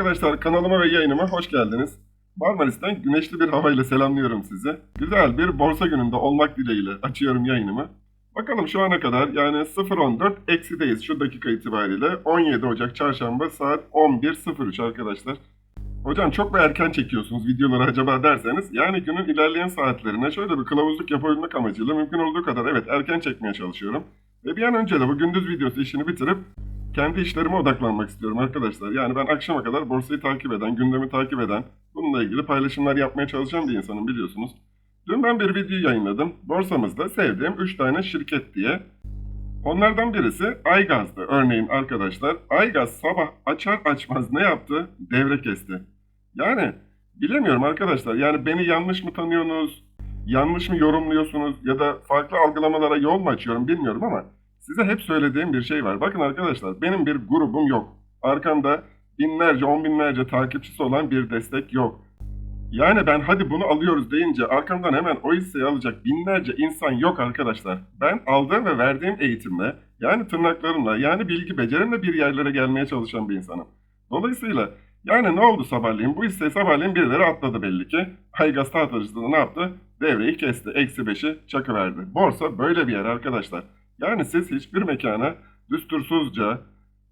Arkadaşlar kanalıma ve yayınıma hoş geldiniz. Marmaris'ten güneşli bir havayla selamlıyorum sizi. Güzel bir borsa gününde olmak dileğiyle açıyorum yayınımı. Bakalım şu ana kadar yani 0.14 eksideyiz şu dakika itibariyle. 17 Ocak çarşamba saat 11.03 arkadaşlar. Hocam çok mu erken çekiyorsunuz videoları acaba derseniz yani günün ilerleyen saatlerine şöyle bir kılavuzluk yapabilmek amacıyla mümkün olduğu kadar evet erken çekmeye çalışıyorum. Ve bir an önce de bu gündüz videosu işini bitirip kendi işlerime odaklanmak istiyorum arkadaşlar. Yani ben akşama kadar borsayı takip eden, gündemi takip eden, bununla ilgili paylaşımlar yapmaya çalışan bir insanım biliyorsunuz. Dün ben bir video yayınladım. Borsamızda sevdiğim 3 tane şirket diye. Onlardan birisi Aygaz'dı. Örneğin arkadaşlar Aygaz sabah açar açmaz ne yaptı? Devre kesti. Yani bilemiyorum arkadaşlar. Yani beni yanlış mı tanıyorsunuz? Yanlış mı yorumluyorsunuz? Ya da farklı algılamalara yol mu açıyorum bilmiyorum ama size hep söylediğim bir şey var. Bakın arkadaşlar benim bir grubum yok. Arkamda binlerce, on binlerce takipçisi olan bir destek yok. Yani ben hadi bunu alıyoruz deyince arkamdan hemen o hisseyi alacak binlerce insan yok arkadaşlar. Ben aldığım ve verdiğim eğitimle yani tırnaklarımla yani bilgi becerimle bir yerlere gelmeye çalışan bir insanım. Dolayısıyla yani ne oldu sabahleyin? Bu hisseyi sabahleyin birileri atladı belli ki. Aygaz tahtacısı ne yaptı? Devreyi kesti. Eksi beşi çakıverdi. Borsa böyle bir yer arkadaşlar. Yani siz hiçbir mekana düstursuzca,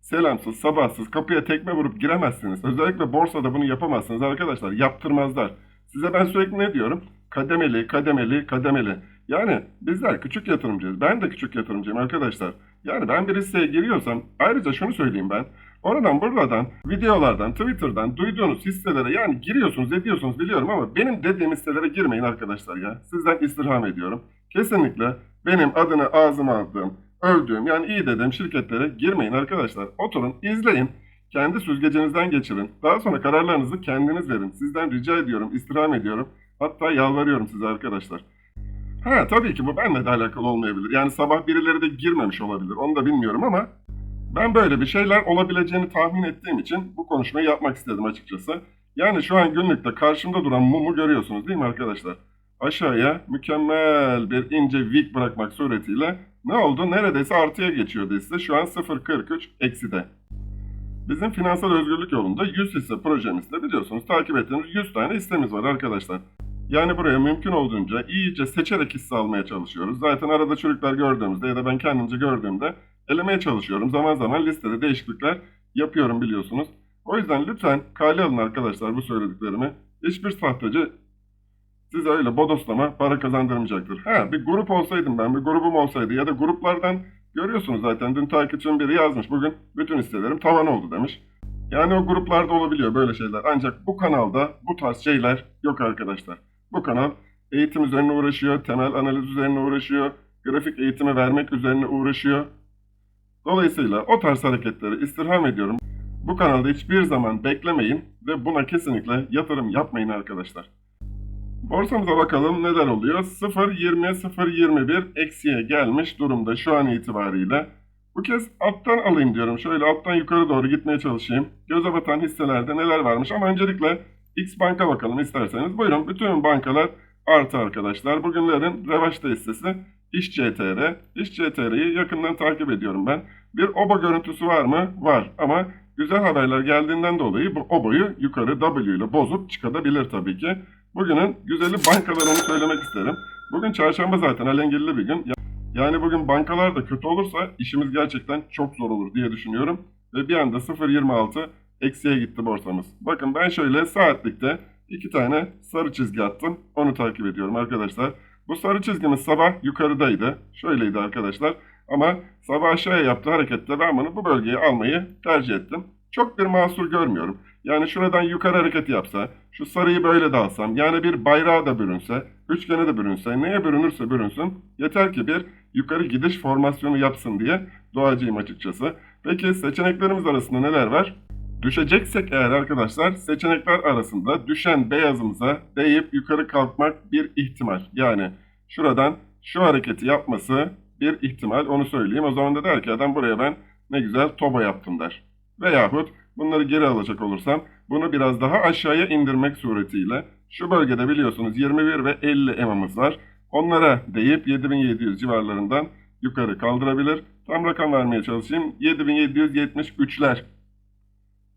selamsız, sabahsız kapıya tekme vurup giremezsiniz. Özellikle borsada bunu yapamazsınız arkadaşlar. Yaptırmazlar. Size ben sürekli ne diyorum? Kademeli, kademeli, kademeli. Yani bizler küçük yatırımcıyız. Ben de küçük yatırımcıyım arkadaşlar. Yani ben bir hisseye giriyorsam ayrıca şunu söyleyeyim ben. Oradan buradan, videolardan, Twitter'dan duyduğunuz hisselere yani giriyorsunuz, ediyorsunuz biliyorum ama benim dediğim hisselere girmeyin arkadaşlar ya. Sizden istirham ediyorum. Kesinlikle benim adını ağzıma aldığım, övdüğüm yani iyi dediğim şirketlere girmeyin arkadaşlar. Oturun, izleyin. Kendi süzgecinizden geçirin. Daha sonra kararlarınızı kendiniz verin. Sizden rica ediyorum, istirham ediyorum. Hatta yalvarıyorum size arkadaşlar. Ha tabii ki bu benimle de alakalı olmayabilir. Yani sabah birileri de girmemiş olabilir. Onu da bilmiyorum ama ben böyle bir şeyler olabileceğini tahmin ettiğim için bu konuşmayı yapmak istedim açıkçası. Yani şu an günlükte karşımda duran mumu görüyorsunuz değil mi arkadaşlar? Aşağıya mükemmel bir ince wick bırakmak suretiyle ne oldu? Neredeyse artıya geçiyordu hisse. Şu an 0.43 ekside. Bizim finansal özgürlük yolunda 100 hisse projemizde biliyorsunuz takip ettiğimiz 100 tane hissemiz var arkadaşlar. Yani buraya mümkün olduğunca iyice seçerek hisse almaya çalışıyoruz. Zaten arada çürükler gördüğümüzde ya da ben kendimce gördüğümde elemeye çalışıyorum. Zaman zaman listede değişiklikler yapıyorum biliyorsunuz. O yüzden lütfen kale alın arkadaşlar bu söylediklerimi. Hiçbir sahteci size öyle bodoslama para kazandırmayacaktır. Ha bir grup olsaydım ben, bir grubum olsaydı ya da gruplardan görüyorsunuz zaten dün takipçim biri yazmış bugün bütün hisselerim tavan oldu demiş. Yani o gruplarda olabiliyor böyle şeyler. Ancak bu kanalda bu tarz şeyler yok arkadaşlar. Bu kanal eğitim üzerine uğraşıyor, temel analiz üzerine uğraşıyor, grafik eğitimi vermek üzerine uğraşıyor. Dolayısıyla o tarz hareketleri istirham ediyorum. Bu kanalda hiçbir zaman beklemeyin ve buna kesinlikle yatırım yapmayın arkadaşlar. Borsamıza bakalım neler oluyor. 0.20-0.21 eksiye gelmiş durumda şu an itibariyle. Bu kez alttan alayım diyorum. Şöyle alttan yukarı doğru gitmeye çalışayım. Göze batan hisselerde neler varmış ama öncelikle X Bank'a bakalım isterseniz. Buyurun bütün bankalar artı arkadaşlar. Bugünlerin revaçta hissesi İş CTR. İş CTR'yi yakından takip ediyorum ben. Bir oba görüntüsü var mı? Var ama güzel haberler geldiğinden dolayı bu oboyu yukarı W ile bozup çıkabilir tabii ki. Bugünün güzeli bankalar onu söylemek isterim. Bugün çarşamba zaten alengirli bir gün. Yani bugün bankalar da kötü olursa işimiz gerçekten çok zor olur diye düşünüyorum. Ve bir anda 0.26 eksiye gitti borsamız. Bakın ben şöyle saatlikte iki tane sarı çizgi attım. Onu takip ediyorum arkadaşlar. Bu sarı çizgimiz sabah yukarıdaydı. Şöyleydi arkadaşlar. Ama sabah aşağıya yaptığı hareketle ben bunu bu bölgeye almayı tercih ettim. Çok bir mahsur görmüyorum. Yani şuradan yukarı hareket yapsa, şu sarıyı böyle de alsam, yani bir bayrağa da bürünse, üçgene de bürünse, neye bürünürse bürünsün, yeter ki bir yukarı gidiş formasyonu yapsın diye doğacıyım açıkçası. Peki seçeneklerimiz arasında neler var? Düşeceksek eğer arkadaşlar seçenekler arasında düşen beyazımıza değip yukarı kalkmak bir ihtimal. Yani şuradan şu hareketi yapması bir ihtimal onu söyleyeyim. O zaman da der ki adam buraya ben ne güzel toba yaptım der. Veyahut bunları geri alacak olursam bunu biraz daha aşağıya indirmek suretiyle şu bölgede biliyorsunuz 21 ve 50 EMA'mız var. Onlara deyip 7700 civarlarından yukarı kaldırabilir. Tam rakam vermeye çalışayım. 7773'ler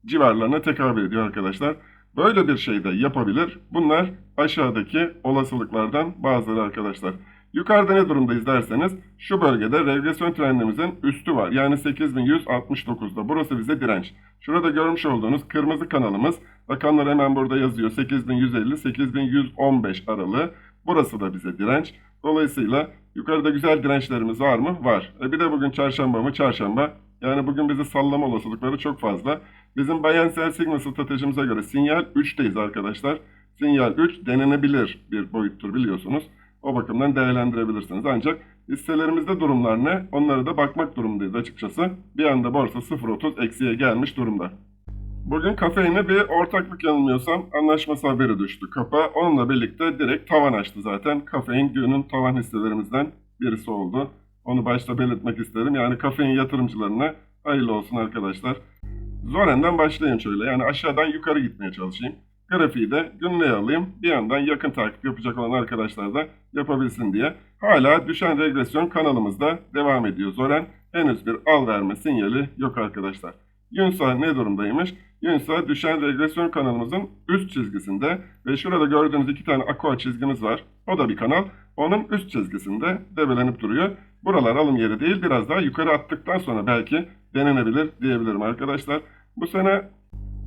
civarlarına tekabül ediyor arkadaşlar. Böyle bir şey de yapabilir. Bunlar aşağıdaki olasılıklardan bazıları arkadaşlar. Yukarıda ne durumdayız derseniz şu bölgede regresyon trendimizin üstü var. Yani 8169'da. Burası bize direnç. Şurada görmüş olduğunuz kırmızı kanalımız. Rakamlar hemen burada yazıyor. 8150-8115 aralığı. Burası da bize direnç. Dolayısıyla yukarıda güzel dirençlerimiz var mı? Var. E bir de bugün çarşamba mı? Çarşamba. Yani bugün bizi sallama olasılıkları çok fazla. Bizim Sell Signal stratejimize göre sinyal 3'teyiz arkadaşlar. Sinyal 3 denenebilir bir boyuttur biliyorsunuz. O bakımdan değerlendirebilirsiniz. Ancak hisselerimizde durumlar ne? Onlara da bakmak durumundayız açıkçası. Bir anda borsa 0.30 eksiye gelmiş durumda. Bugün kafeine bir ortaklık yanılmıyorsam anlaşması haberi düştü kapa. Onunla birlikte direkt tavan açtı zaten. Kafein günün tavan hisselerimizden birisi oldu. Onu başta belirtmek isterim. Yani kafein yatırımcılarına hayırlı olsun arkadaşlar. Zoren'den başlayayım şöyle. Yani aşağıdan yukarı gitmeye çalışayım. Grafiği de günlüğe alayım. Bir yandan yakın takip yapacak olan arkadaşlar da yapabilsin diye. Hala düşen regresyon kanalımızda devam ediyor. Zoren henüz bir al verme sinyali yok arkadaşlar. Yunsa ne durumdaymış? Yunsa düşen regresyon kanalımızın üst çizgisinde ve şurada gördüğünüz iki tane aqua çizgimiz var. O da bir kanal. Onun üst çizgisinde debelenip duruyor. Buralar alım yeri değil. Biraz daha yukarı attıktan sonra belki denenebilir diyebilirim arkadaşlar. Bu sene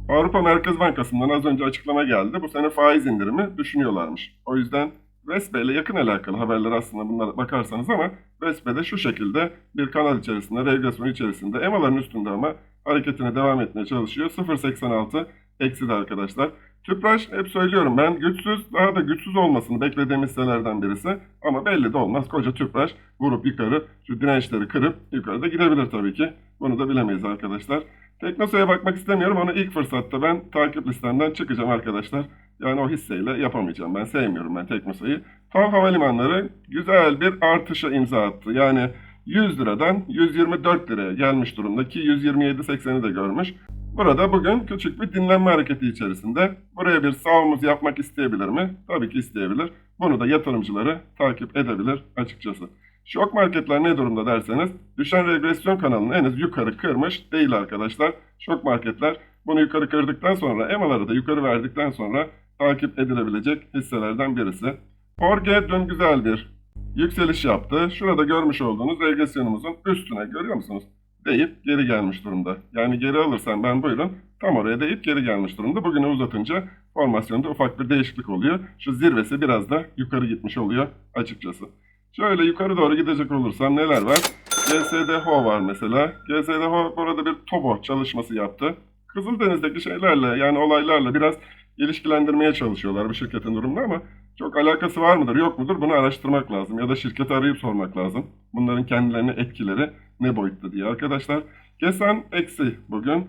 Avrupa Merkez Bankası'ndan az önce açıklama geldi. Bu sene faiz indirimi düşünüyorlarmış. O yüzden Vespe ile yakın alakalı haberler aslında bunlara bakarsanız ama Vespe de şu şekilde bir kanal içerisinde, regresyon içerisinde EMA'ların üstünde ama hareketine devam etmeye çalışıyor. 0.86 eksi de arkadaşlar. Tüpraş hep söylüyorum ben güçsüz daha da güçsüz olmasını beklediğim hisselerden birisi. Ama belli de olmaz. Koca Tüpraş vurup yukarı şu dirençleri kırıp yukarıda gidebilir tabii ki. Bunu da bilemeyiz arkadaşlar. Teknosa'ya bakmak istemiyorum. Onu ilk fırsatta ben takip listemden çıkacağım arkadaşlar. Yani o hisseyle yapamayacağım. Ben sevmiyorum ben Teknosa'yı. TAV Havalimanları güzel bir artışa imza attı. Yani 100 liradan 124 liraya gelmiş durumda ki 127.80'i de görmüş. Burada bugün küçük bir dinlenme hareketi içerisinde. Buraya bir savunmuz yapmak isteyebilir mi? Tabii ki isteyebilir. Bunu da yatırımcıları takip edebilir açıkçası. Şok marketler ne durumda derseniz düşen regresyon kanalını henüz yukarı kırmış değil arkadaşlar. Şok marketler bunu yukarı kırdıktan sonra EMA'ları da yukarı verdikten sonra takip edilebilecek hisselerden birisi. Orge dün güzel bir yükseliş yaptı. Şurada görmüş olduğunuz regresyonumuzun üstüne görüyor musunuz? Deyip geri gelmiş durumda. Yani geri alırsam ben buyurun tam oraya deyip geri gelmiş durumda. Bugünü uzatınca formasyonda ufak bir değişiklik oluyor. Şu zirvesi biraz da yukarı gitmiş oluyor açıkçası. Şöyle yukarı doğru gidecek olursam neler var? GSDH var mesela. GSDH burada bir TOBO çalışması yaptı. Kızıldeniz'deki şeylerle yani olaylarla biraz ilişkilendirmeye çalışıyorlar bu şirketin durumunu ama çok alakası var mıdır yok mudur bunu araştırmak lazım ya da şirketi arayıp sormak lazım. Bunların kendilerine etkileri ne boyutta diye arkadaşlar. Gesen eksi bugün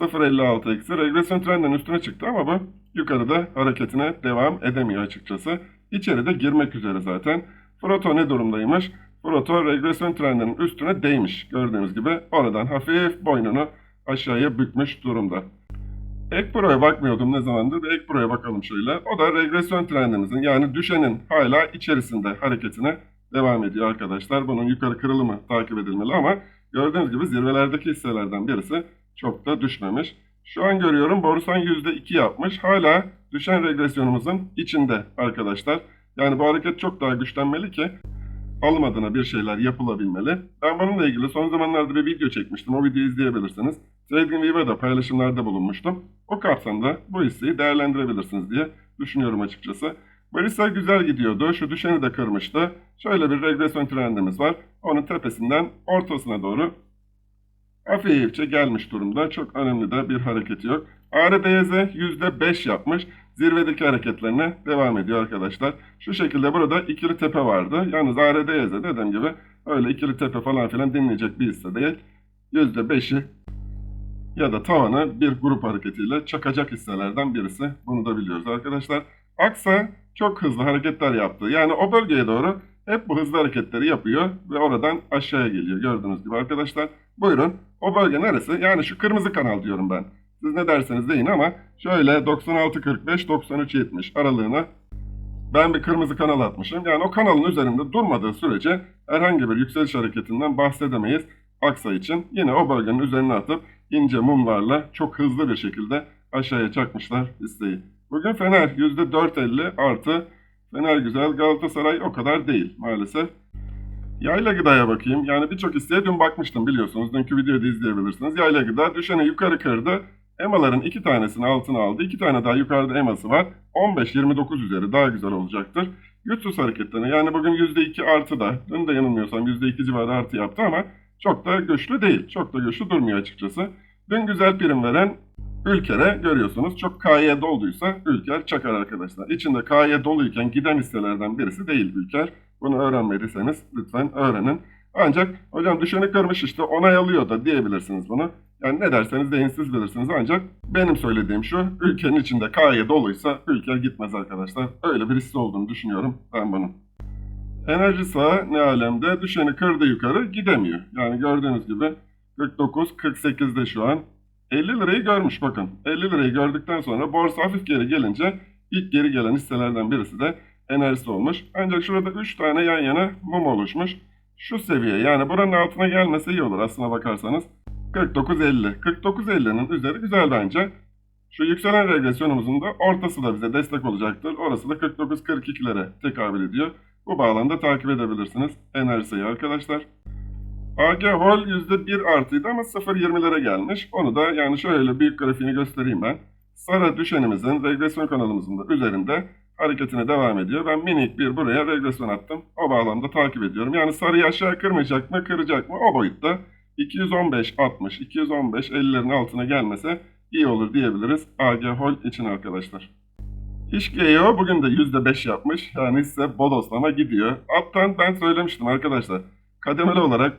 0.56 eksi regresyon trendinin üstüne çıktı ama bu yukarıda hareketine devam edemiyor açıkçası. İçeride girmek üzere zaten. Proto ne durumdaymış? Proto regresyon trendinin üstüne değmiş. Gördüğünüz gibi oradan hafif boynunu aşağıya bükmüş durumda. Ekpro'ya bakmıyordum ne zamandır. Bir Ekpro'ya bakalım şöyle. O da regresyon trendimizin yani düşenin hala içerisinde hareketine devam ediyor arkadaşlar. Bunun yukarı kırılımı takip edilmeli ama gördüğünüz gibi zirvelerdeki hisselerden birisi çok da düşmemiş. Şu an görüyorum borsan %2 yapmış. Hala düşen regresyonumuzun içinde arkadaşlar. Yani bu hareket çok daha güçlenmeli ki alım adına bir şeyler yapılabilmeli. Ben bununla ilgili son zamanlarda bir video çekmiştim. O videoyu izleyebilirsiniz. TradingView'e de paylaşımlarda bulunmuştum. O kapsamda bu hisseyi değerlendirebilirsiniz diye düşünüyorum açıkçası. Barisa güzel gidiyordu. Şu düşeni de kırmıştı. Şöyle bir regresyon trendimiz var. Onun tepesinden ortasına doğru hafifçe gelmiş durumda. Çok önemli de bir hareketi yok. ARDYZ %5 yapmış. Zirvedeki hareketlerine devam ediyor arkadaşlar. Şu şekilde burada ikili tepe vardı. Yalnız ARDYZ dediğim gibi öyle ikili tepe falan filan dinleyecek bir hisse değil. %5'i ya da tavanı bir grup hareketiyle çakacak hisselerden birisi. Bunu da biliyoruz arkadaşlar. Aksa çok hızlı hareketler yaptı. Yani o bölgeye doğru hep bu hızlı hareketleri yapıyor ve oradan aşağıya geliyor gördüğünüz gibi arkadaşlar. Buyurun o bölge neresi? Yani şu kırmızı kanal diyorum ben. Siz ne derseniz deyin ama şöyle 96.45-93.70 aralığına ben bir kırmızı kanal atmışım. Yani o kanalın üzerinde durmadığı sürece herhangi bir yükseliş hareketinden bahsedemeyiz. Aksa için yine o bölgenin üzerine atıp ince mumlarla çok hızlı bir şekilde aşağıya çakmışlar listeyi. Bugün Fener %4.50 artı Fener güzel Galatasaray o kadar değil maalesef. Yayla gıdaya bakayım. Yani birçok isteğe dün bakmıştım biliyorsunuz. Dünkü videoyu da izleyebilirsiniz. Yayla gıda düşeni yukarı kırdı. EMA'ların iki tanesini altına aldı. İki tane daha yukarıda EMA'sı var. 15-29 üzeri daha güzel olacaktır. Güçsüz hareketlerine yani bugün %2 artı da dün de yanılmıyorsam %2 civarı artı yaptı ama çok da güçlü değil. Çok da güçlü durmuyor açıkçası. Dün güzel prim veren Ülker'e görüyorsunuz. Çok KY dolduysa Ülker çakar arkadaşlar. İçinde KY doluyken giden hisselerden birisi değil Ülker. Bunu öğrenmediyseniz lütfen öğrenin. Ancak hocam düşeni kırmış işte onay alıyor da diyebilirsiniz bunu. Yani ne derseniz deyin siz bilirsiniz ancak benim söylediğim şu ülkenin içinde KY doluysa ülke gitmez arkadaşlar. Öyle bir hisse olduğunu düşünüyorum ben bunun. Enerji sağ ne alemde düşeni kırdı yukarı gidemiyor. Yani gördüğünüz gibi 49 48'de şu an 50 lirayı görmüş bakın. 50 lirayı gördükten sonra borsa hafif geri gelince ilk geri gelen hisselerden birisi de enerjisi olmuş. Ancak şurada 3 tane yan yana mum oluşmuş. Şu seviye yani buranın altına gelmese iyi olur aslına bakarsanız. 49.50. 49.50'nin üzeri güzel bence. Şu yükselen regresyonumuzun da ortası da bize destek olacaktır. Orası da 49-42'lere tekabül ediyor. Bu bağlamda takip edebilirsiniz enerjisi arkadaşlar. AG Hol %1 artıydı ama 0.20'lere gelmiş. Onu da yani şöyle büyük grafiğini göstereyim ben. Sarı düşenimizin regresyon kanalımızın da üzerinde hareketine devam ediyor. Ben minik bir buraya regresyon attım. O bağlamda takip ediyorum. Yani sarıyı aşağı kırmayacak mı, kıracak mı o boyutta. 215 60, 215 50'lerin altına gelmese iyi olur diyebiliriz AG Hol için arkadaşlar. İşgeo bugün de %5 yapmış. Yani ise bodoslama gidiyor. Alttan ben söylemiştim arkadaşlar. Kademeli olarak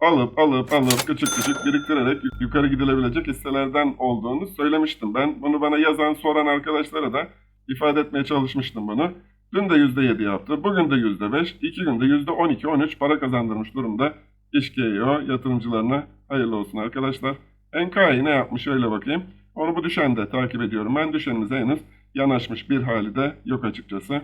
alıp alıp alıp küçük küçük biriktirerek yuk- yukarı gidilebilecek hisselerden olduğunu söylemiştim. Ben bunu bana yazan soran arkadaşlara da ifade etmeye çalışmıştım bunu. Dün de %7 yaptı. Bugün de %5. iki günde %12-13 para kazandırmış durumda. İşgeo yatırımcılarına hayırlı olsun arkadaşlar. NK'yi ne yapmış öyle bakayım. Onu bu düşende takip ediyorum. Ben düşenimize henüz yanaşmış bir hali de yok açıkçası.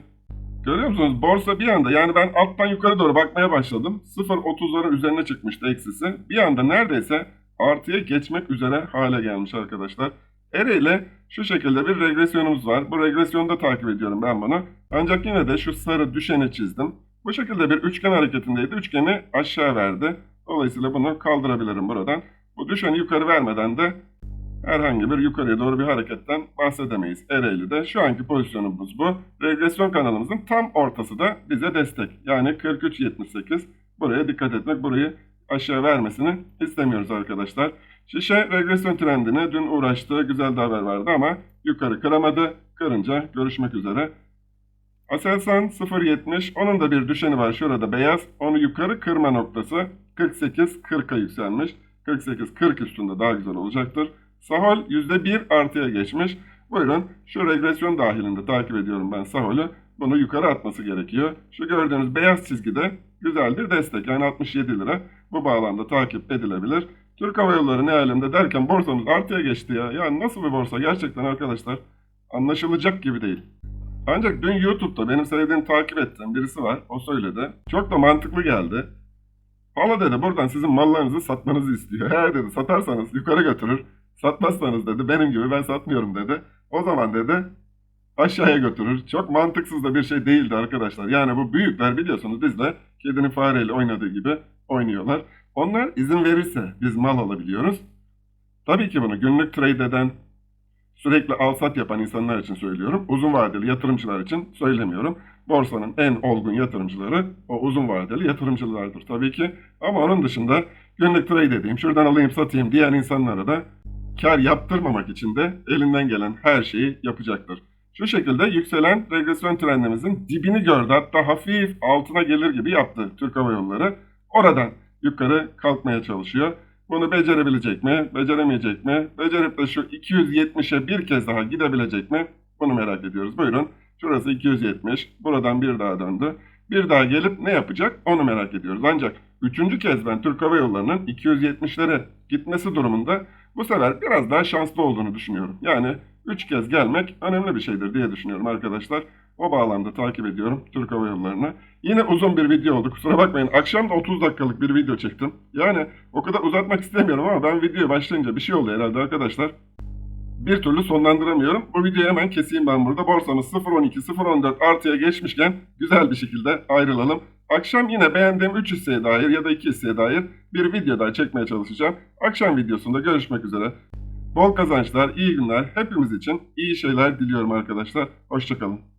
Görüyor musunuz? Borsa bir anda yani ben alttan yukarı doğru bakmaya başladım. 0.30'ların üzerine çıkmıştı eksisi. Bir anda neredeyse artıya geçmek üzere hale gelmiş arkadaşlar. Ere ile şu şekilde bir regresyonumuz var. Bu regresyonu takip ediyorum ben bunu. Ancak yine de şu sarı düşeni çizdim. Bu şekilde bir üçgen hareketindeydi. Üçgeni aşağı verdi. Dolayısıyla bunu kaldırabilirim buradan. Bu düşeni yukarı vermeden de herhangi bir yukarıya doğru bir hareketten bahsedemeyiz. Ereğli'de şu anki pozisyonumuz bu. Regresyon kanalımızın tam ortası da bize destek. Yani 43.78. Buraya dikkat etmek, burayı aşağı vermesini istemiyoruz arkadaşlar. Şişe regresyon trendine dün uğraştı. Güzel de haber vardı ama yukarı kıramadı. Kırınca görüşmek üzere. Aselsan 0.70. Onun da bir düşeni var şurada beyaz. Onu yukarı kırma noktası 48-40'a yükselmiş. 48-40 üstünde daha güzel olacaktır. Sahol %1 artıya geçmiş. Buyurun şu regresyon dahilinde takip ediyorum ben Sahol'ü. Bunu yukarı atması gerekiyor. Şu gördüğünüz beyaz çizgide güzel bir destek. Yani 67 lira. Bu bağlamda takip edilebilir. Türk Hava Yolları ne alemde derken borsamız artıya geçti ya. Yani nasıl bir borsa gerçekten arkadaşlar anlaşılacak gibi değil. Ancak dün YouTube'da benim sevdiğim takip ettiğim birisi var. O söyledi. Çok da mantıklı geldi. Valla dedi buradan sizin mallarınızı satmanızı istiyor. Eğer dedi satarsanız yukarı götürür. Satmazsanız dedi benim gibi ben satmıyorum dedi. O zaman dedi aşağıya götürür. Çok mantıksız da bir şey değildi arkadaşlar. Yani bu büyükler biliyorsunuz bizle kedinin fareyle oynadığı gibi oynuyorlar. Onlar izin verirse biz mal alabiliyoruz. Tabii ki bunu günlük trade eden, sürekli al sat yapan insanlar için söylüyorum. Uzun vadeli yatırımcılar için söylemiyorum. Borsanın en olgun yatırımcıları o uzun vadeli yatırımcılardır tabii ki. Ama onun dışında günlük trade edeyim, şuradan alayım satayım diyen insanlara da kar yaptırmamak için de elinden gelen her şeyi yapacaktır. Şu şekilde yükselen regresyon trendimizin dibini gördü. Hatta hafif altına gelir gibi yaptı Türk Hava Yolları. Oradan yukarı kalkmaya çalışıyor. Bunu becerebilecek mi, beceremeyecek mi? Becerip de şu 270'e bir kez daha gidebilecek mi? Bunu merak ediyoruz. Buyurun. Şurası 270. Buradan bir daha döndü. Bir daha gelip ne yapacak? Onu merak ediyoruz. Ancak üçüncü kez ben Türk Hava Yolları'nın 270'lere gitmesi durumunda bu sefer biraz daha şanslı olduğunu düşünüyorum. Yani üç kez gelmek önemli bir şeydir diye düşünüyorum arkadaşlar. O bağlamda takip ediyorum Türk Hava Yolları'nı. Yine uzun bir video oldu. Kusura bakmayın. Akşam da 30 dakikalık bir video çektim. Yani o kadar uzatmak istemiyorum ama ben videoya başlayınca bir şey oldu herhalde arkadaşlar. Bir türlü sonlandıramıyorum. Bu videoyu hemen keseyim ben burada. Borsamız 0.12-0.14 artıya geçmişken güzel bir şekilde ayrılalım. Akşam yine beğendiğim 3 hisseye dair ya da 2 hisseye dair bir video daha çekmeye çalışacağım. Akşam videosunda görüşmek üzere. Bol kazançlar, iyi günler. Hepimiz için iyi şeyler diliyorum arkadaşlar. Hoşçakalın.